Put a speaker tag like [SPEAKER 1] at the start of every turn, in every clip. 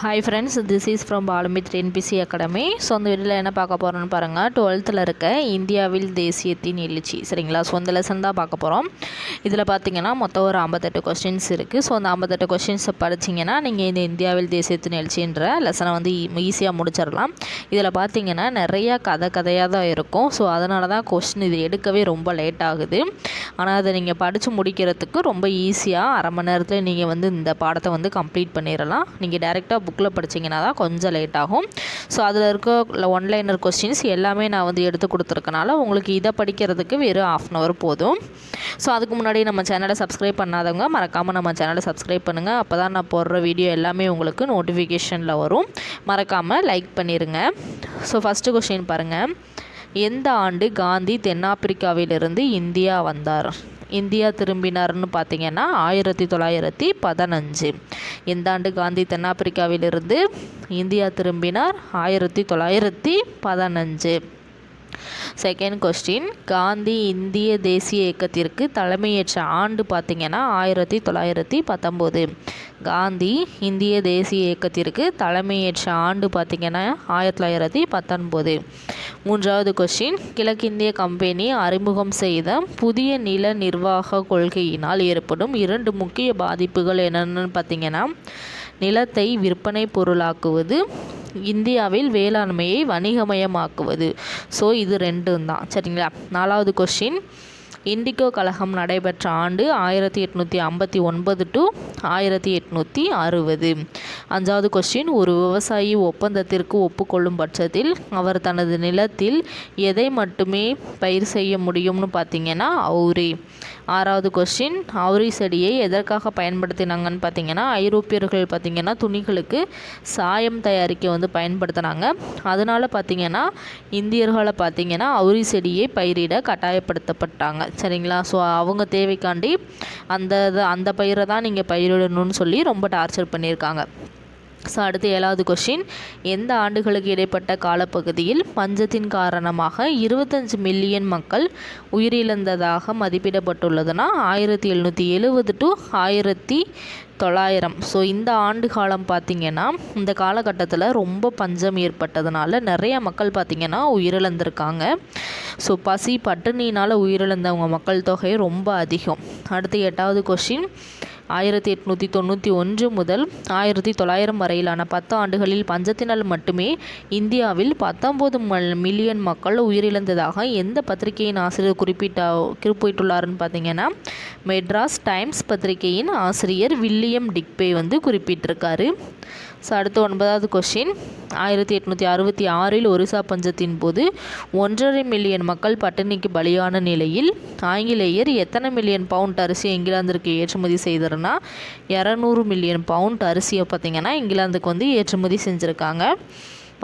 [SPEAKER 1] Hi friends this is from Balamith NBC academy so அந்த வீடியோவில் என்ன பார்க்க போகிறோன்னு பாருங்கள் டுவெல்த்தில் இருக்க இந்தியாவில் தேசியத்தின் எழுச்சி சரிங்களா? ஸோ அந்த லெசன் தான் பார்க்க போகிறோம் இதில் பார்த்தீங்கன்னா மொத்தம் ஒரு ஐம்பத்தெட்டு கொஸ்டின்ஸ் இருக்குது ஸோ அந்த ஐம்பத்தெட்டு கொஸ்டின்ஸை படிச்சிங்கன்னா நீங்கள் இந்த இந்தியாவில் தேசியத்தின் எழுச்சின்ற லெசனை வந்து ஈஸியாக முடிச்சிடலாம் இதில் பார்த்தீங்கன்னா நிறையா கதை கதையாக தான் இருக்கும். ஸோ அதனால தான் கொஸ்டின் இது எடுக்கவே ரொம்ப லேட் ஆகுது. ஆனால் அதை நீங்கள் படித்து முடிக்கிறதுக்கு ரொம்ப ஈஸியாக அரை மணி நேரத்தில் நீங்கள் வந்து இந்த பாடத்தை வந்து கம்ப்ளீட் பண்ணிடலாம் நீங்கள் டேரெக்டாக புக்கில் படிச்சிங்கன்னா தான் கொஞ்சம் லேட் ஆகும். ஸோ அதில் இருக்க ஒன்லைனர் கொஸ்டின்ஸ் எல்லாமே நான் வந்து எடுத்து கொடுத்துருக்கனால உங்களுக்கு இதை படிக்கிறதுக்கு வெறும் ஆஃப் அன் ஹவர் போதும். ஸோ அதுக்கு முன்னாடி நம்ம சேனலை சப்ஸ்கிரைப் பண்ணாதவங்க மறக்காமல் நம்ம சேனலை சப்ஸ்கிரைப் பண்ணுங்கள் அப்போ தான் நான் போடுற வீடியோ எல்லாமே உங்களுக்கு நோட்டிஃபிகேஷனில் வரும். மறக்காமல் லைக் பண்ணிடுங்க ஸோ ஃபஸ்ட்டு கொஸ்டின் பாருங்கள் எந்த ஆண்டு காந்தி தென்னாப்பிரிக்காவிலிருந்து இந்தியா வந்தார்? இந்தியா திரும்பினார்னு பார்த்தீங்கன்னா ஆயிரத்தி தொள்ளாயிரத்தி பதினஞ்சு. இந்த ஆண்டு காந்தி தென்னாப்பிரிக்காவிலிருந்து இந்தியா திரும்பினார் ஆயிரத்தி தொள்ளாயிரத்தி பதினஞ்சு. செகண்ட் கொஸ்டின் காந்தி இந்திய தேசிய இயக்கத்திற்கு தலைமையேற்ற ஆண்டு பார்த்திங்கன்னா ஆயிரத்தி தொள்ளாயிரத்தி பத்தொம்போது. காந்தி இந்திய தேசிய இயக்கத்திற்கு தலைமையேற்ற ஆண்டு பார்த்திங்கன்னா ஆயிரத்தி தொள்ளாயிரத்தி பத்தொன்பது. மூன்றாவது கொஸ்டின் கிழக்கிந்திய கம்பெனி அறிமுகம் செய்த புதிய நில நிர்வாக கொள்கையினால் ஏற்படும் இரண்டு முக்கிய பாதிப்புகள் என்னென்னு பார்த்திங்கன்னா நிலத்தை விற்பனை பொருளாக்குவது இந்தியாவில் வேளாண்மையை வணிகமயமாக்குவது. ஸோ இது ரெண்டும் தான். சரிங்களா? நாலாவது கொஷின் இண்டிகோ கழகம் நடைபெற்ற ஆண்டு ஆயிரத்தி எட்நூற்றி ஐம்பத்தி ஒன்பது டு ஆயிரத்தி எட்நூற்றி அறுபது. அஞ்சாவது கொஸ்டின் ஒரு விவசாயி ஒப்பந்தத்திற்கு ஒப்புக்கொள்ளும் பட்சத்தில் அவர் தனது நிலத்தில் எதை மட்டுமே பயிர் செய்ய முடியும்னு பார்த்தீங்கன்னா அவுரி. ஆறாவது கொஸ்டின் அவுரி செடியை எதற்காக பயன்படுத்தினாங்கன்னு பார்த்தீங்கன்னா ஐரோப்பியர்கள் பார்த்திங்கன்னா துணிகளுக்கு சாயம் தயாரிக்க வந்து பயன்படுத்தினாங்க. அதனால் பார்த்திங்கன்னா இந்தியர்களை பார்த்திங்கன்னா அவுரி செடியை பயிரிட கட்டாயப்படுத்தப்பட்டாங்க. சரிங்களா? ஸோ அவங்க தேவைக்காண்டி அந்த அந்த பயிரை தான் நீங்கள் பயிரிடணும்னு சொல்லி ரொம்ப டார்ச்சர் பண்ணியிருக்காங்க. ஸோ அடுத்து ஏழாவது கொஷின் எந்த ஆண்டுகளுக்கு இடைப்பட்ட காலப்பகுதியில் பஞ்சத்தின் காரணமாக இருபத்தஞ்சு மில்லியன் மக்கள் உயிரிழந்ததாக மதிப்பிடப்பட்டுள்ளதுன்னா ஆயிரத்தி எழுநூற்றி எழுபது டு ஆயிரத்தி தொள்ளாயிரம். ஸோ இந்த ஆண்டு காலம் பார்த்திங்கன்னா இந்த காலகட்டத்தில் ரொம்ப பஞ்சம் ஏற்பட்டதுனால நிறைய மக்கள் பார்த்திங்கன்னா உயிரிழந்திருக்காங்க. ஸோ பசி பட்டினினால் உயிரிழந்தவங்க மக்கள் தொகை ரொம்ப அதிகம். அடுத்து எட்டாவது கொஷின் ஆயிரத்தி எட்நூற்றி தொண்ணூற்றி ஒன்று முதல் ஆயிரத்தி தொள்ளாயிரம் வரையிலான பத்து ஆண்டுகளில் பஞ்சத்தினால் மட்டுமே இந்தியாவில் பத்தொம்போது மில்லியன் மக்கள் உயிரிழந்ததாக எந்த பத்திரிகையின் ஆசிரியர் குறிப்பிட்ட குறிப்பிட்டுள்ளாருன்னு பார்த்தீங்கன்னா மெட்ராஸ் டைம்ஸ் பத்திரிகையின் ஆசிரியர் வில்லியம் டிக்பே வந்து குறிப்பிட்டிருக்காரு. ஸோ அடுத்து ஒன்பதாவது கொஷின் ஆயிரத்தி எட்நூற்றி அறுபத்தி ஆறில் ஒரிசா பஞ்சத்தின் போது ஒன்றரை மில்லியன் மக்கள் பட்டினிக்கு பலியான நிலையில் ஆங்கிலேயர் எத்தனை மில்லியன் பவுண்ட் அரிசி இங்கிலாந்திற்கு ஏற்றுமதி செய்தார்னா இரநூறு மில்லியன் பவுண்ட் அரிசியை பார்த்திங்கன்னா இங்கிலாந்துக்கு வந்து ஏற்றுமதி செஞ்சுருக்காங்க.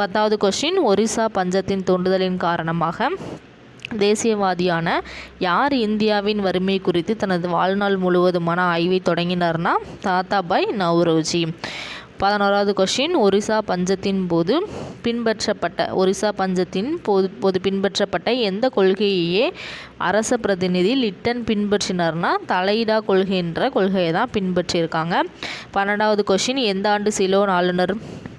[SPEAKER 1] பத்தாவது கொஷின் ஒரிசா பஞ்சத்தின் தூண்டுதலின் காரணமாக தேசியவாதியான யார் இந்தியாவின் வறுமை குறித்து தனது வாழ்நாள் முழுவதுமான ஆய்வை தொடங்கினார்னா தாத்தாபாய் நவ்ரோஜி. பதினோராவது கொஷின் ஒரிசா பஞ்சத்தின் போது பின்பற்றப்பட்ட ஒரிசா பஞ்சத்தின் போது போது பின்பற்றப்பட்ட எந்த கொள்கையையே அரச பிரதிநிதி லிட்டன் பின்பற்றினார்னா தலையிடா கொள்கை என்ற கொள்கையை தான் பின்பற்றியிருக்காங்க. பன்னெண்டாவது கொஷின் எந்த ஆண்டு சிலோன் ஆளுநர்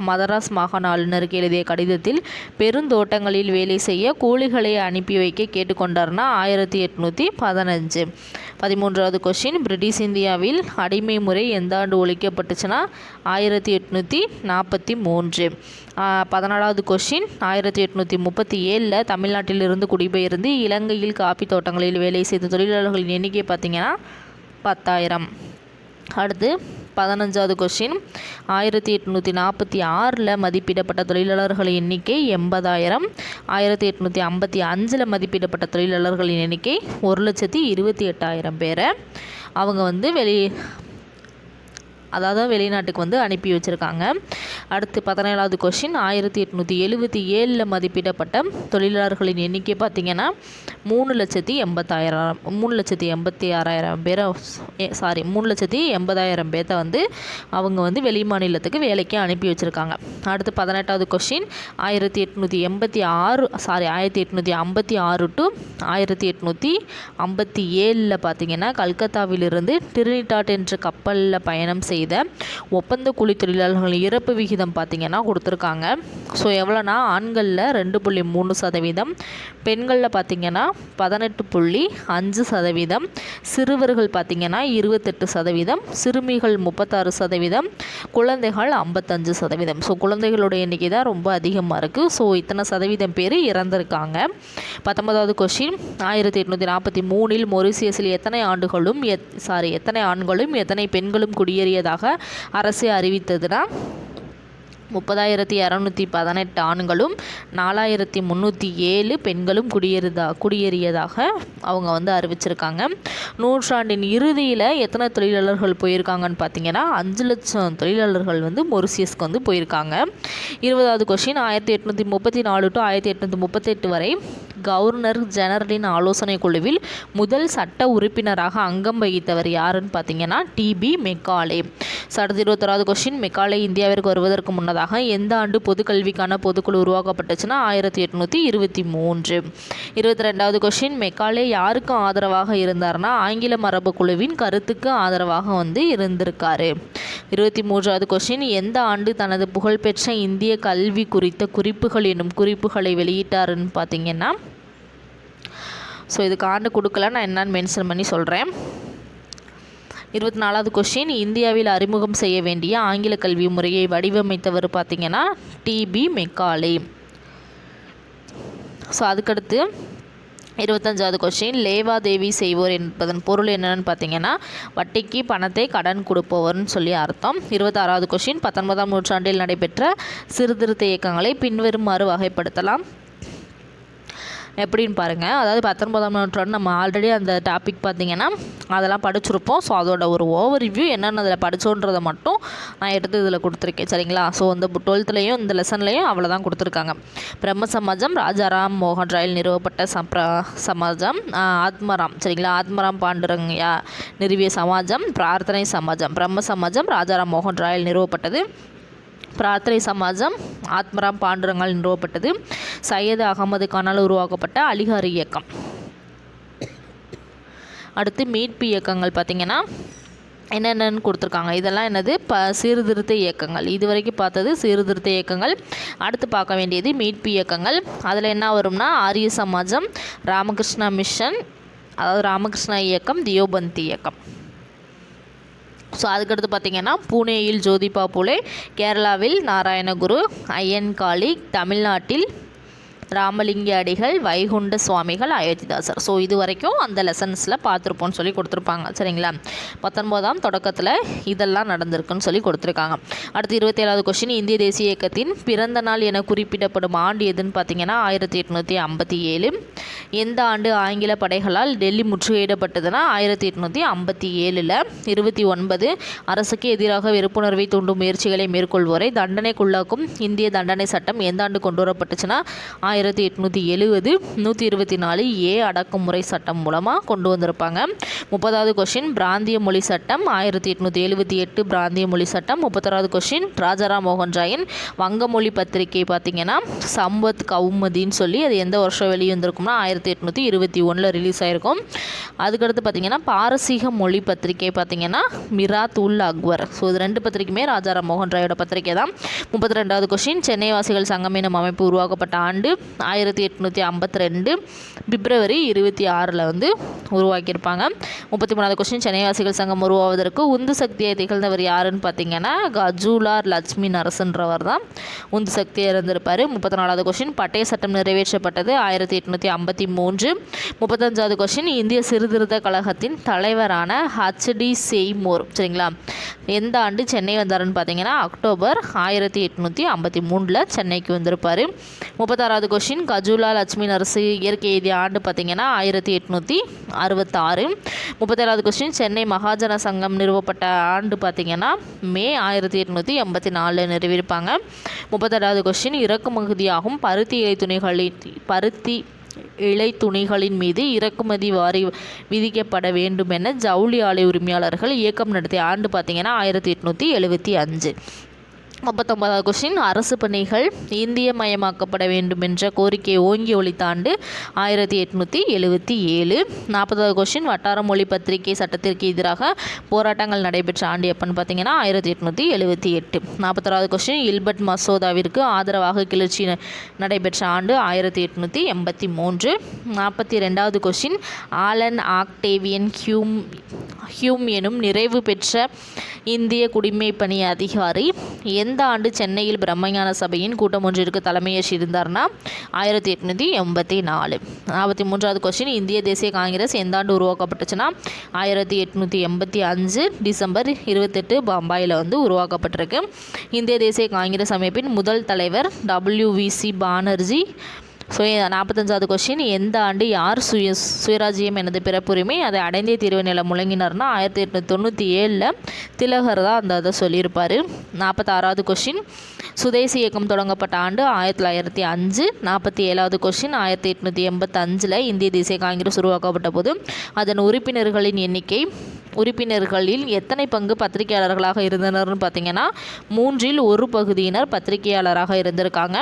[SPEAKER 1] மதராஸ் மாகாண ஆளுநருக்கு எழுதிய கடிதத்தில் பெருந்தோட்டங்களில் வேலை செய்ய கூலிகளை அனுப்பி வைக்க கேட்டுக்கொண்டார்னா ஆயிரத்தி எட்நூற்றி பதினஞ்சு. பதிமூன்றாவது கொஷின் பிரிட்டிஷ் இந்தியாவில் அடிமை முறை எந்த ஆண்டு ஒழிக்கப்பட்டுச்சுன்னா ஆயிரத்தி எட்நூற்றி நாற்பத்தி மூன்று. பதினாலாவது கொஷின் ஆயிரத்தி எட்நூற்றி முப்பத்தி ஏழில் தமிழ்நாட்டிலிருந்து குடிபெயர்ந்து இலங்கையில் காப்பி தோட்டங்களில் வேலை செய்த தொழிலாளர்களின் எண்ணிக்கை பார்த்திங்கன்னா பத்தாயிரம். அடுத்து பதினஞ்சாவது கொஷின் ஆயிரத்தி எட்நூற்றி நாற்பத்தி ஆறில் மதிப்பிடப்பட்ட தொழிலாளர்களின் எண்ணிக்கை எண்பதாயிரம். ஆயிரத்தி எட்நூற்றி ஐம்பத்தி அஞ்சில் மதிப்பிடப்பட்ட தொழிலாளர்களின் எண்ணிக்கை ஒரு லட்சத்தி இருபத்தி எட்டாயிரம் பேரை. அவங்க வந்து வெளி அதாவது வெளிநாட்டுக்கு வந்து அனுப்பி வச்சுருக்காங்க. அடுத்து பதினேழாவது கொஷின் ஆயிரத்தி எட்நூற்றி எழுபத்தி ஏழில் மதிப்பிடப்பட்ட தொழிலாளர்களின் எண்ணிக்கை பார்த்திங்கன்னா மூணு லட்சத்தி எண்பத்தாயிரம் மூணு லட்சத்தி எண்பத்தி ஆறாயிரம் பேரை சாரி மூணு லட்சத்தி எண்பதாயிரம் பேர்த்த வந்து அவங்க வந்து வெளி மாநிலத்துக்கு வேலைக்கு அனுப்பி வச்சுருக்காங்க. அடுத்து பதினெட்டாவது கொஷின் ஆயிரத்தி எட்நூற்றி எண்பத்தி ஆறு சாரி ஆயிரத்தி எட்நூற்றி ஐம்பத்தி ஆறு டு ஆயிரத்தி எட்நூற்றி ஐம்பத்தி ஏழில் பார்த்திங்கன்னா கல்கத்தாவிலிருந்து டிரினிடாட் என்ற கப்பலில் பயணம் செய்து செய்த ஒப்பந்த கூலி தொழிலாளர்கள் இறப்பு விகிதம் பார்த்திங்கன்னா கொடுத்துருக்காங்க. ஸோ எவ்வளோனா ஆண்களில் ரெண்டு புள்ளி மூணு சதவீதம் பெண்களில் பார்த்திங்கன்னா பதினெட்டு புள்ளி அஞ்சு சதவீதம் சிறுவர்கள் பார்த்திங்கன்னா இருபத்தெட்டு சதவீதம் சிறுமிகள் முப்பத்தாறு சதவீதம் குழந்தைகள் ஐம்பத்தஞ்சு சதவீதம். ஸோ குழந்தைகளோட எண்ணிக்கை தான் ரொம்ப அதிகமாக இருக்குது ஸோ இத்தனை சதவீதம் பேர் இறந்துருக்காங்க. பத்தொன்பதாவது கொஷின் ஆயிரத்தி எட்நூற்றி நாற்பத்தி மூணில் மொரிசியஸில் எத்தனை ஆண்டுகளும் எத் சாரி எத்தனை ஆண்களும் எத்தனை பெண்களும் குடியேறியதாக அரசு அறிவித்ததுன்னா முப்பதாயிரத்தி இரநூத்தி பதினெட்டு ஆண்களும் நாலாயிரத்தி முந்நூற்றி ஏழு பெண்களும் குடியேறுதா குடியேறியதாக அவங்க வந்து அறிவிச்சிருக்காங்க. நூற்றாண்டின் இறுதியில் எத்தனை தொழிலாளர்கள் போயிருக்காங்கன்னு பார்த்தீங்கன்னா அஞ்சு லட்சம் தொழிலாளர்கள் வந்து மொரிசியஸ்க்கு வந்து போயிருக்காங்க. இருபதாவது கொஷின் ஆயிரத்தி எட்நூற்றி முப்பத்தி நாலு டு ஆயிரத்தி எட்நூற்றி முப்பத்தெட்டு வரை கவர்னர் ஜெனரலின் ஆலோசனை குழுவில் முதல் சட்ட உறுப்பினராக அங்கம் வகித்தவர் யாருன்னு பார்த்தீங்கன்னா டிபி மெக்காலே. ஸோ இருபத்தொராவது கொஷின் மெக்காலே இந்தியாவிற்கு வருவதற்கு முன்னதாக எந்த ஆண்டு பொதுக்கல்விக்கான பொதுக்குழு உருவாக்கப்பட்டுச்சுன்னா ஆயிரத்தி எட்நூற்றி இருபத்தி மூன்று. இருபத்தி ரெண்டாவது கொஸ்டின் மெக்காலே யாருக்கு ஆதரவாக இருந்தார்னா ஆங்கில மரபு குழுவின் கருத்துக்கு ஆதரவாக வந்து இருந்திருக்காரு. இருபத்தி மூன்றாவது கொஸ்டின் எந்த ஆண்டு தனது புகழ்பெற்ற இந்திய கல்வி குறித்த குறிப்புகள் என்னும் குறிப்புகளை வெளியிட்டாருன்னு பார்த்தீங்கன்னா ஸோ இதுக்கு ஆண்டு கொடுக்கல நான் என்னன்னு மென்ஷன் பண்ணி சொல்கிறேன் இருபத்தி நாலாவது கொஷின் இந்தியாவில் அறிமுகம் செய்ய வேண்டிய ஆங்கில கல்வி முறையை வடிவமைத்தவர் பார்த்தீங்கன்னா டிபி மெக்காலே ஸோ அதுக்கடுத்து இருபத்தஞ்சாவது கொஸ்டின் லேவாதேவி செய்வோர் என்பதன் பொருள் என்னென்னு பார்த்தீங்கன்னா வட்டிக்கு பணத்தை கடன் கொடுப்பவர்னு சொல்லி அர்த்தம். இருபத்தாறாவது கொஸ்டின் பத்தொன்பதாம் நூற்றாண்டில் நடைபெற்ற சீர்திருத்த இயக்கங்களை பின்வருமாறு வகைப்படுத்தலாம். எப்படின்னு பாருங்கள் அதாவது பத்தொன்பதாம் நூற்றாண்டு நம்ம ஆல்ரெடி அந்த டாபிக் பார்த்திங்கன்னா அதெல்லாம் படிச்சிருப்போம். ஸோ அதோட ஒரு ஓவர் ரிவ்யூ என்னென்ன அதில் படித்தோன்றதை மட்டும் நான் எடுத்து இதில் கொடுத்துருக்கேன். சரிங்களா? ஸோ இந்த டுவெல்த்துலேயும் இந்த லெசன்லேயும் அவ்வளோ தான் கொடுத்துருக்காங்க. பிரம்ம சமாஜம் ராஜாராம் மோகன் ராயில் நிறுவப்பட்ட சப்ரா சமாஜம் ஆத்மராம். சரிங்களா? ஆத்மராம் பாண்டுரங்யா நிறுவிய சமாஜம் பிரார்த்தனை சமாஜம். பிரம்ம சமாஜம் ராஜாராம் மோகன் ராயல் நிறுவப்பட்டது. பிரார்த்தனை சமாஜம் ஆத்மராம் பாண்டுரங்கால் நிறுவப்பட்டது. சையது அகமது கானால் உருவாக்கப்பட்ட அலிகாரி இயக்கம். அடுத்து மீட்பு இயக்கங்கள் பார்த்திங்கன்னா என்னென்னு கொடுத்துருக்காங்க. இதெல்லாம் என்னது? ப சீர்திருத்த இயக்கங்கள். இது வரைக்கும் பார்த்தது சீர்திருத்த இயக்கங்கள். அடுத்து பார்க்க வேண்டியது மீட்பு இயக்கங்கள். அதில் என்ன வரும்னா ஆரிய சமாஜம் ராமகிருஷ்ணா மிஷன் அதாவது ராமகிருஷ்ணா இயக்கம் தியோபந்தி இயக்கம். ஸோ அதுக்கடுத்து பார்த்திங்கன்னா பூனேயில் ஜோதிபா புலே கேரளாவில் நாராயணகுரு ஐயன் காளி தமிழ்நாட்டில் ராமலிங்க அடிகள் வைகுண்ட சுவாமிகள் அயோத்திதாசர். ஸோ இது வரைக்கும் அந்த லெசன்ஸில் பார்த்துருப்போம்னு சொல்லி கொடுத்துருப்பாங்க. சரிங்களா? பத்தொன்பதாம் தொடக்கத்தில் இதெல்லாம் நடந்திருக்குன்னு சொல்லி கொடுத்துருக்காங்க. அடுத்து இருபத்தி ஏழாவது கொஸ்டின் இந்திய தேசிய இயக்கத்தின் பிறந்த நாள் என குறிப்பிடப்படும் ஆண்டு எதுன்னு பார்த்தீங்கன்னா ஆயிரத்தி எட்நூற்றி ஐம்பத்தி ஏழு. எந்த ஆண்டு ஆங்கில படைகளால் டெல்லி முற்றுகையிடப்பட்டதுன்னா ஆயிரத்தி எட்நூற்றி ஐம்பத்தி ஏழில். இருபத்தி ஒன்பது அரசுக்கு எதிராக வெறுப்புணர்வை தூண்டும் முயற்சிகளை மேற்கொள்வோரை தண்டனைக்குள்ளாக்கும் இந்திய தண்டனை சட்டம் எந்த ஆண்டு கொண்டு வரப்பட்டுச்சுன்னா ஆயிரத்தி எட்நூற்றி எழுபது நூற்றி இருபத்தி நாலு ஏ அடக்குமுறை சட்டம் மூலமாக கொண்டு வந்திருப்பாங்க. முப்பதாவது கொஷின் பிராந்திய மொழி சட்டம். ஆயிரத்தி எட்நூற்றி எழுபத்தி எட்டு பிராந்திய மொழி சட்டம். முப்பத்தாறாவது கொஷின் ராஜாராம் மோகன் ராயின் வங்கமொழி பத்திரிகை பார்த்திங்கன்னா சம்பத் கவுமதின்னு சொல்லி அது எந்த வருஷம் வெளிவந்திருக்கும்னா ஆயிரத்தி எட்நூற்றி இருபத்தி ஒன்றில் ரிலீஸ் ஆகிருக்கும் அதுக்கடுத்து பார்த்தீங்கன்னா பாரசீக மொழி பத்திரிகை பார்த்தீங்கன்னா மிராத் உல் அக்பர் ஸோ இது ரெண்டு பத்திரிகையுமே ராஜாராம் மோகன் ராயோட பத்திரிகை தான் முப்பத்தி ரெண்டாவது கொஷின் சென்னை வாசிகள் சங்கம் எனும் அமைப்பு உருவாக்கப்பட்ட ஆண்டு. ஆயிரத்தி எட்நூற்றி ஐம்பத்தி ரெண்டு பிப்ரவரி இருபத்தி ஆறில் வந்து உருவாக்கியிருப்பாங்க. முப்பத்தி மூணாவது கொஸ்டின் சென்னைவாசிகள் சங்கம் உருவாவதற்கு உந்து சக்தியை திகழ்ந்தவர் யாருன்னு பார்த்தீங்கன்னா கஜூலார் லட்சுமி நரசன்றவர் தான் உந்து சக்தியாக இருந்திருப்பார் முப்பத்தி நாலாவது கொஸ்டின் பட்டய சட்டம் நிறைவேற்றப்பட்டது ஆயிரத்தி எட்நூற்றி ஐம்பத்தி மூன்று. முப்பத்தஞ்சாவது கொஸ்டின் இந்திய சிறுதிருத்த கழகத்தின் தலைவரான ஹச்டி செய்மோர் சரிங்களா? எந்த ஆண்டு சென்னை வந்தாருன்னு பார்த்தீங்கன்னா அக்டோபர் ஆயிரத்தி எட்நூற்றி ஐம்பத்தி மூணில் சென்னைக்கு வந்திருப்பார். முப்பத்தாறாவது கொஷின் கஜூலா லட்சுமி நரசு இயற்கை எழுதிய ஆண்டு பார்த்திங்கன்னா ஆயிரத்தி எட்நூற்றி அறுபத்தாறு முப்பத்தேழாவது கொஸ்டின் சென்னை மகாஜன சங்கம் நிறுவப்பட்ட ஆண்டு பார்த்திங்கன்னா மே ஆயிரத்தி எட்நூற்றி எண்பத்தி நாலில் நிறுவியிருப்பாங்க முப்பத்தேழாவது கொஸ்டின் இறக்குமதியாகும் பருத்தி இலை துணிகளின் பருத்தி இலை துணிகளின் மீது இறக்குமதி வாரி விதிக்கப்பட வேண்டும் என ஜவுளி ஆலை உரிமையாளர்கள் இயக்கம் நடத்திய ஆண்டு பார்த்திங்கன்னா ஆயிரத்தி எட்நூற்றி எழுபத்தி அஞ்சு. முப்பத்தொன்பதாவது கொஸ்டின் அரசு பணிகள் இந்திய மயமாக்கப்பட வேண்டும் என்ற கோரிக்கையை ஓங்கி ஒழித்தாண்டு ஆயிரத்தி எட்நூற்றி எழுபத்தி ஏழு. நாற்பதாவது கொஸ்டின் வட்டார மொழி பத்திரிகை சட்டத்திற்கு எதிராக போராட்டங்கள் நடைபெற்ற ஆண்டு எப்போன்னு பார்த்தீங்கன்னா ஆயிரத்தி எட்நூற்றி எழுபத்தி எட்டு. நாற்பத்தாறாவது கொஸ்டின் இல்பர்ட் மசோதாவிற்கு ஆதரவாக கிளர்ச்சி ந- நடைபெற்ற ஆண்டு ஆயிரத்தி எட்நூற்றி எண்பத்தி மூன்று. நாற்பத்தி ரெண்டாவது question Allan Octavian Hume Hume எனும் நிறைவு பெற்ற இந்திய குடிமைப்பணி அதிகாரி எந்த ஆண்டு சென்னையில் பிரம்மஞான சபையின் கூட்டம் ஒன்றிற்கு தலைமையேற்றிருந்தார்னா ஆயிரத்தி எட்நூற்றி எண்பத்தி நாலு. நாற்பத்தி மூன்றாவது கொஸ்டின் இந்திய தேசிய காங்கிரஸ் எந்த ஆண்டு உருவாக்கப்பட்டுச்சுன்னா ஆயிரத்தி எட்நூற்றி எண்பத்தி அஞ்சு டிசம்பர் இருபத்தெட்டு பம்பாயில் வந்து உருவாக்கப்பட்டிருக்கு. இந்திய தேசிய காங்கிரஸ் அமைப்பின் முதல் தலைவர் W V C Banerjee so நாற்பத்தஞ்சாவது question எந்த ஆண்டு யார் சுய சுயராஜ்யம் எனது பிறப்புரிமை? அதை அடைந்தே தீர்வு முழங்கினார்னா ஆயிரத்தி எட்நூற்றி தொண்ணூற்றி ஏழில் திலகர் தான் அந்த இதை சொல்லியிருப்பார். நாற்பத்தாறாவது கொஸ்டின் சுதேசி இயக்கம் தொடங்கப்பட்ட ஆண்டு ஆயிரத்தி தொள்ளாயிரத்தி அஞ்சு. நாற்பத்தி ஏழாவது கொஸ்டின் ஆயிரத்தி எட்நூற்றி எண்பத்தஞ்சில் இந்திய தேசிய காங்கிரஸ் உருவாக்கப்பட்ட போது அதன் உறுப்பினர்களின் எண்ணிக்கை உறுப்பினர்களில் எத்தனை பங்கு பத்திரிகையாளர்களாக இருந்தனர்னு பார்த்தீங்கன்னா மூன்றில் ஒரு பகுதியினர் பத்திரிகையாளராக இருந்திருக்காங்க.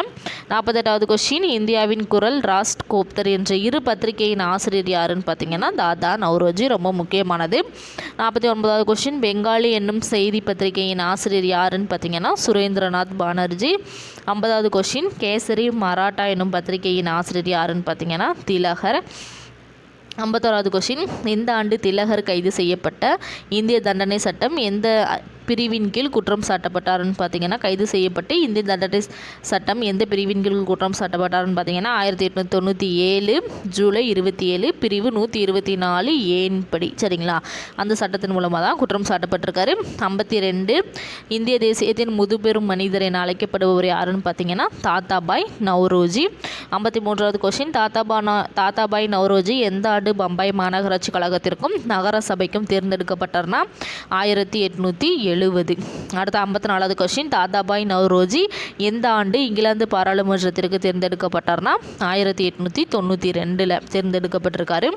[SPEAKER 1] நாற்பத்தெட்டாவது கொஸ்டின் இந்தியாவின் குரல் ராஸ்ட் கோப்தர் என்ற இரு பத்திரிகையின் ஆசிரியர் யாருன்னு பார்த்தீங்கன்னா தாதா நவ்ரோஜி ரொம்ப முக்கியமானது. நாற்பத்தி ஒன்பதாவது கொஸ்டின் பெங்காலி என்னும் செய்தி பத்திரிகையின் ஆசிரியர் யாருன்னு பார்த்தீங்கன்னா சுரேந்திரநாத் பானர்ஜி. ஐம்பதாவது கொஸ்டின் கேசரி மராட்டா என்னும் பத்திரிகையின் ஆசிரியர் யாருன்னு பார்த்தீங்கன்னா திலகர். ஐம்பத்தோராவது கொஷின் இந்த ஆண்டு திலகர் கைது செய்யப்பட்ட இந்திய தண்டனை சட்டம் எந்த பிரிவின் கீழ் குற்றம் சாட்டப்பட்டாருன்னு பார்த்தீங்கன்னா கைது செய்யப்பட்டு இந்திய தண்டனை சட்டம் எந்த பிரிவின் கீழ் குற்றம் சாட்டப்பட்டாருன்னு பார்த்தீங்கன்னா ஆயிரத்தி எட்நூற்றி தொண்ணூற்றி ஏழு ஜூலை இருபத்தி ஏழு பிரிவு நூற்றி இருபத்தி நாலு ஏன் படி. சரிங்களா? அந்த சட்டத்தின் மூலமாக தான் குற்றம் சாட்டப்பட்டிருக்காரு. ஐம்பத்தி ரெண்டு இந்திய தேசியத்தின் முதுபெரும் மனிதர் என அழைக்கப்படுபவர் யாருன்னு பார்த்தீங்கன்னா தாத்தாபாய் நவ்ரோஜி. ஐம்பத்தி மூன்றாவது கொஸ்டின் தாத்தாபா தாத்தாபாய் நவ்ரோஜி எந்த ஆண்டு பம்பாய் மாநகராட்சி கழகத்திற்கும் நகர சபைக்கும் தேர்ந்தெடுக்கப்பட்டார்னா ஆயிரத்தி எட்நூற்றி எழுபது. அடுத்த ஐம்பத்தி நாலாவது கொஷின் தாதாபாய் நவ்ரோஜி எந்த ஆண்டு இங்கிலாந்து பாராளுமன்றத்திற்கு தேர்ந்தெடுக்கப்பட்டார்னா? ஆயிரத்தி எட்நூற்றி தொண்ணூற்றி ரெண்டில் தேர்ந்தெடுக்கப்பட்டிருக்காரு.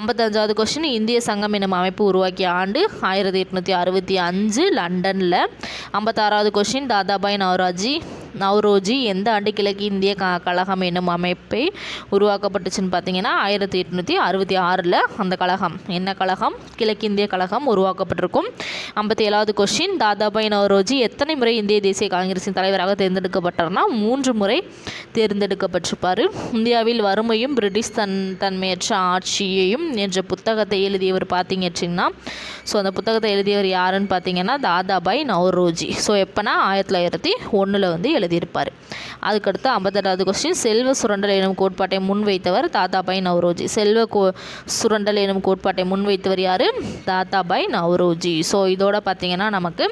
[SPEAKER 1] ஐம்பத்தஞ்சாவது கொஷின் இந்திய சங்கம் எனும் அமைப்பு உருவாக்கிய ஆண்டு ஆயிரத்தி எட்நூற்றி அறுபத்தி அஞ்சு லண்டனில். ஐம்பத்தாறாவது கொஷின் தாதாபாய் நவ்ராஜி நவ்ரோஜி எந்த ஆண்டு கிழக்கு இந்திய க கழகம் என்னும் அமைப்பை உருவாக்கப்பட்டுச்சுன்னு பார்த்தீங்கன்னா ஆயிரத்தி எட்நூற்றி அறுபத்தி ஆறில் அந்த கழகம். என்ன கழகம்? கிழக்கிந்திய கழகம் உருவாக்கப்பட்டிருக்கும். ஐம்பத்தி ஏழாவது கொஸ்டின் தாதாபாய் நவ்ரோஜி எத்தனை முறை இந்திய தேசிய காங்கிரசின் தலைவராக தேர்ந்தெடுக்கப்பட்டார்னா மூன்று முறை தேர்ந்தெடுக்கப்பட்டிருப்பார். இந்தியாவில் வறுமையும் பிரிட்டிஷ் தன் தன்மையற்ற ஆட்சியையும் என்ற புத்தகத்தை எழுதியவர் பார்த்தீங்கன்னா ஸோ அந்த புத்தகத்தை எழுதியவர் யாருன்னு பார்த்தீங்கன்னா தாதாபாய் நவ்ரோஜி. ஸோ எப்போனா ஆயிரத்தி தொள்ளாயிரத்தி ஒன்றில் வந்து எழுதியிருப்பார். அதுக்கடுத்து ஐம்பத்தெட்டாவது கொஸ்டின் செல்வ சுரண்டல் எனும் கோட்பாட்டை முன்வைத்தவர் தாத்தாபாய் நவ்ரோஜி. செல்வ கோ சுரண்டல் எனும் கோட்பாட்டை முன்வைத்தவர் யார்? தாத்தாபாய் நவ்ரோஜி. ஸோ இதோட பார்த்தீங்கன்னா நமக்கு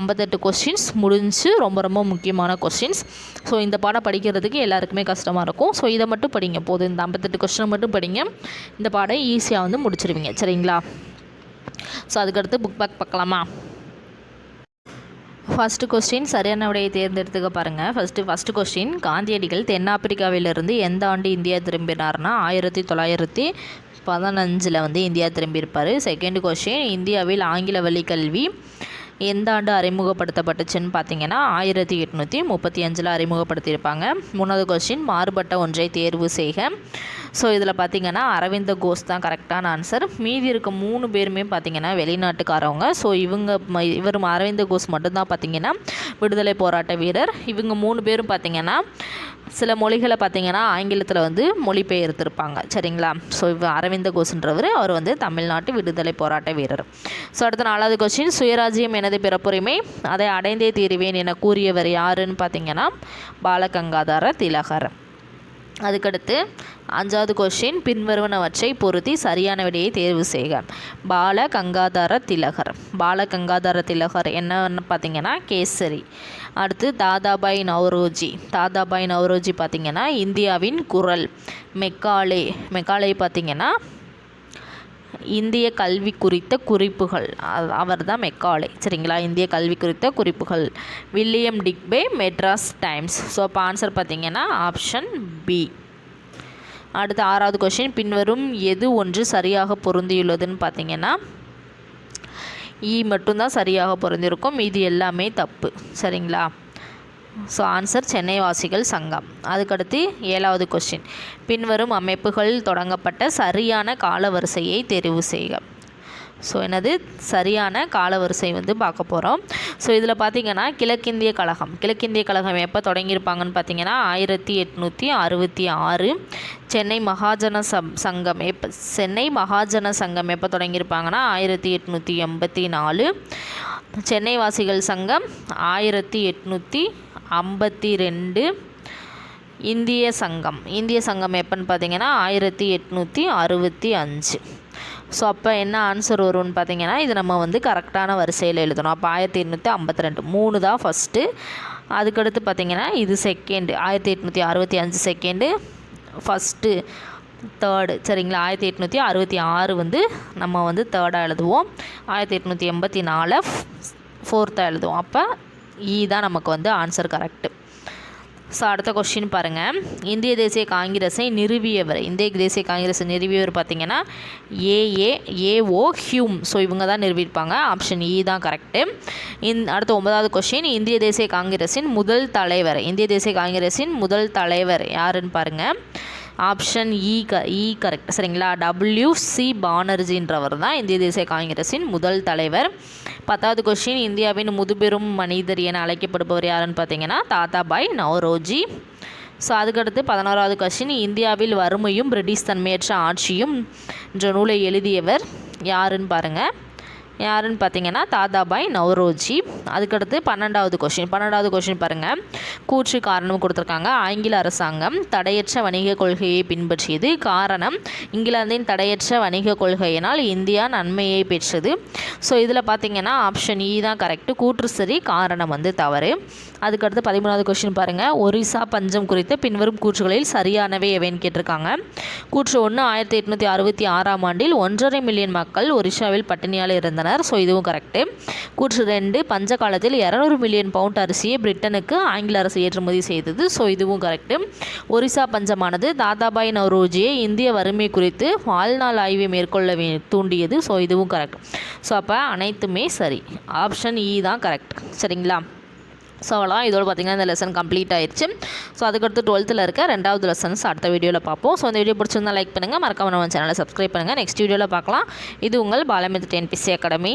[SPEAKER 1] ஐம்பத்தெட்டு கொஸ்டின்ஸ் முடிஞ்சு ரொம்ப ரொம்ப முக்கியமான கொஸ்டின்ஸ் ஸோ இந்த பாடம் படிக்கிறதுக்கு எல்லாருக்குமே கஷ்டமாக இருக்கும். ஸோ இதை மட்டும் படிங்க. போதும். இந்த ஐம்பத்தெட்டு கொஸ்டினை மட்டும் படிங்க. இந்த பாடம் ஈஸியாக வந்து முடிச்சிருவீங்க. சரிங்களா? ஸோ அதுக்கடுத்து புக் பேக் பார்க்கலாமா? ஃபஸ்ட்டு கொஸ்டின் சரியான விடையை தேர்ந்தெடுத்துக்க பாருங்கள் ஃபஸ்ட்டு ஃபஸ்ட்டு கொஸ்டின் காந்தியடிகள் தென்னாப்பிரிக்காவிலிருந்து எந்த ஆண்டு இந்தியா திரும்பினார்னா ஆயிரத்தி தொள்ளாயிரத்தி பதினஞ்சில் வந்து இந்தியா திரும்பியிருப்பார். செகண்ட் கொஸ்டின் இந்தியாவில் ஆங்கில வழி கல்வி எந்த ஆண்டு அறிமுகப்படுத்தப்பட்டுச்சுன்னு பார்த்தீங்கன்னா ஆயிரத்தி எட்நூற்றி முப்பத்தி அஞ்சில் அறிமுகப்படுத்தியிருப்பாங்க. மூணாவது கொஸ்டின் மாறுபட்ட ஒன்றை தேர்வு செய்க. ஸோ இதில் பார்த்தீங்கன்னா அரவிந்த கோஷ் தான் கரெக்டான ஆன்சர் மீதி இருக்க மூணு பேருமே பார்த்தீங்கன்னா வெளிநாட்டுக்காரவங்க. ஸோ இவங்க ம- இவர் அரவிந்த கோஷ் மட்டும்தான் பார்த்தீங்கன்னா விடுதலை போராட்ட வீரர். இவங்க மூணு பேரும் பார்த்தீங்கன்னா சில மொழிகளை பார்த்தீங்கன்னா ஆங்கிலத்தில் வந்து மொழிபெயர்த்திருப்பாங்க. சரிங்களா? ஸோ இவ அரவிந்த கோஷ்ன்றவர் அவர் வந்து தமிழ்நாட்டு விடுதலை போராட்ட வீரர். ஸோ அடுத்த நாலாவது கொஸ்டின் சுயராஜ்யம் எனது பிறப்புரிமை அதை அடைந்தே தீருவேன் என கூறியவர் யாருன்னு பார்த்தீங்கன்னா பாலகங்காதார திலகர். அதுக்கடுத்து அஞ்சாவது கொஸ்டின் பின்வருவனவற்றை பொருத்தி சரியான விடையை தேர்வு செய்க. பால கங்காதார திலகர். பால கங்காதார திலகர் என்னன்னு பார்த்தீங்கன்னா கேசரி. அடுத்து தாதாபாய் நவ்ரோஜி. தாதாபாய் நவ்ரோஜி பார்த்தீங்கன்னா இந்தியாவின் குரல். மெக்காலே. மெக்காலே பார்த்திங்கன்னா இந்திய கல்வி குறித்த குறிப்புகள். அவர் தான் மெக்காலே. சரிங்களா? இந்திய கல்வி குறித்த குறிப்புகள். William Digby Madras Times. So அப்போ ஆன்சர் பார்த்தீங்கன்னா ஆப்ஷன் பி அடுத்த ஆறாவது கொஷின் பின்வரும் எது ஒன்று சரியாக பொருந்தியுள்ளதுன்னு பார்த்தீங்கன்னா இ மட்டும்தான் சரியாக பொருந்திருக்கும் இது எல்லாமே தப்பு. சரிங்களா? ஸோ ஆன்சர் சென்னை வாசிகள் சங்கம். அதுக்கடுத்து ஏழாவது கொஸ்டின் பின்வரும் அமைப்புகள் தொடங்கப்பட்ட சரியான காலவரிசையை தெரிவு செய்க. ஸோ என்னது? சரியான காலவரிசை வந்து பார்க்க போகிறோம் ஸோ இதில் பார்த்தீங்கன்னா கிழக்கிந்திய கழகம். கிழக்கிந்திய கழகம் எப்போ தொடங்கியிருப்பாங்கன்னு பார்த்தீங்கன்னா ஆயிரத்தி எட்நூற்றி அறுபத்தி ஆறு. சென்னை மகாஜன சம் சங்கம் எப்போ சென்னை மகாஜன சங்கம் எப்போ தொடங்கியிருப்பாங்கன்னா ஆயிரத்தி எட்நூற்றி எண்பத்தி நாலு. சென்னை வாசிகள் சங்கம் ஆயிரத்தி எட்நூற்றி ஐம்பத்தி ரெண்டு இந்திய சங்கம். இந்திய சங்கம் எப்போன்னு பார்த்தீங்கன்னா ஆயிரத்தி எட்நூற்றி அறுபத்தி அஞ்சு. ஸோ அப்போ என்ன ஆன்சர் வரும்னு பார்த்தீங்கன்னா இது நம்ம வந்து கரெக்டான வரிசையில் எழுதணும். அப்போ ஆயிரத்தி எட்நூற்றி ஐம்பத்தி ரெண்டு. மூணு தான் ஃபஸ்ட்டு அதுக்கடுத்து பார்த்தீங்கன்னா இது செகண்டு ஆயிரத்தி எட்நூற்றி அறுபத்தி அஞ்சு செகண்டு ஃபஸ்ட்டு தேர்டு சரிங்களா? ஆயிரத்தி எட்நூற்றி அறுபத்தி ஆறு வந்து நம்ம வந்து தேர்டாக எழுதுவோம். ஆயிரத்தி எட்நூற்றி எண்பத்தி நாலு ஃபோர்த்தாக எழுதுவோம். அப்போ இ தான் நமக்கு வந்து ஆன்சர் கரெக்டு ஸோ அடுத்த கொஸ்டின் பாருங்கள் இந்திய தேசிய காங்கிரஸை நிறுவியவர். இந்திய தேசிய காங்கிரஸை நிறுவியவர் பார்த்தீங்கன்னா ஏஏ ஏஓ ஹியூம் ஸோ இவங்க தான் நிறுவியிருப்பாங்க ஆப்ஷன் இ e தான் கரெக்டு இந் அடுத்த ஒன்பதாவது கொஸ்டின் இந்திய தேசிய காங்கிரஸின் முதல் தலைவர். இந்திய தேசிய காங்கிரஸின் முதல் தலைவர் யாருன்னு பாருங்கள் ஆப்ஷன் இ க e இ கரெக்ட் சரிங்களா? டபிள்யூ சி பானர்ஜின்றவர் தான் இந்திய தேசிய காங்கிரஸின் முதல் தலைவர். பத்தாவது கொஸ்டின் இந்தியாவின் முதுபெரும் மனிதர் என அழைக்கப்படுபவர் யாருன்னு பார்த்தீங்கன்னா தாத்தாபாய் நவரோஜி. ஸோ அதுக்கடுத்து பதினோராவது கொஸ்டின் இந்தியாவில் வறுமையும் பிரிட்டிஷ் தன்மையற்ற ஆட்சியும் என்ற நூலை எழுதியவர் யாருன்னு பாருங்கள் யாருன்னு பார்த்தீங்கன்னா தாதாபாய் நவரோஜி. அதுக்கடுத்து பன்னெண்டாவது கொஷின் பன்னெண்டாவது கொஷின் பாருங்கள் கூற்று காரணம் கொடுத்துருக்காங்க. ஆங்கில அரசாங்கம் தடையற்ற வணிக கொள்கையை பின்பற்றியது காரணம் இங்கிலாந்தின் தடையற்ற வணிக கொள்கையினால் இந்தியா நன்மையை பெற்றது. ஸோ இதில் பார்த்தீங்கன்னா ஆப்ஷன் இ e தான் கரெக்டு கூற்று சரி காரணம் வந்து தவறு. அதுக்கடுத்து பதிமூணாவது கொஷின் பாருங்கள் ஒரிசா பஞ்சம் குறித்து பின்வரும் கூற்றுகளில் சரியானவை எவைன்னு கேட்டிருக்காங்க. கூற்று ஒன்று ஆயிரத்தி எட்நூற்றி அறுபத்தி ஆறாம் ஆண்டில் ஒன்றரை மில்லியன் மக்கள் ஒரிசாவில் பட்டினியால் இருந்தனர் ஸோ இதுவும் கரெக்டு கூற்று ரெண்டு பஞ்ச காலத்தில் இரநூறு மில்லியன் பவுண்ட் அரிசியை பிரிட்டனுக்கு ஆங்கில அரசு ஏற்றுமதி செய்தது. ஸோ இதுவும் கரெக்டு ஒரிசா பஞ்சமானது தாதாபாய் நவ்ரோஜியை இந்திய வறுமை குறித்து வாழ்நாள் ஆய்வை மேற்கொள்ள தூண்டியது. ஸோ இதுவும் கரெக்ட் ஸோ அப்போ அனைத்துமே சரி. ஆப்ஷன் இ e தான் கரெக்ட் சரிங்களா? ஸோ அவ்வளோதான் இதோட பார்த்திங்கன்னா இந்த லெசன் கம்ப்ளீட் ஆயிடுச்சு. ஸோ அதுக்கடுத்து டுவெல்த்தில் இருக்க ரெண்டாவது லெசன்ஸ் அடுத்த வீடியோவில் பார்ப்போம். ஸோ இந்த வீடியோ பிடிச்சிருந்தா லைக் பண்ணுங்கள் மறக்காம நம்ம சேனலை சப்ஸ்கிரைப் பண்ணுங்கள் நெக்ஸ்ட் வீடியோவில் பார்க்கலாம். இது உங்கள் பாலமித் டென்பிசி அகாடமி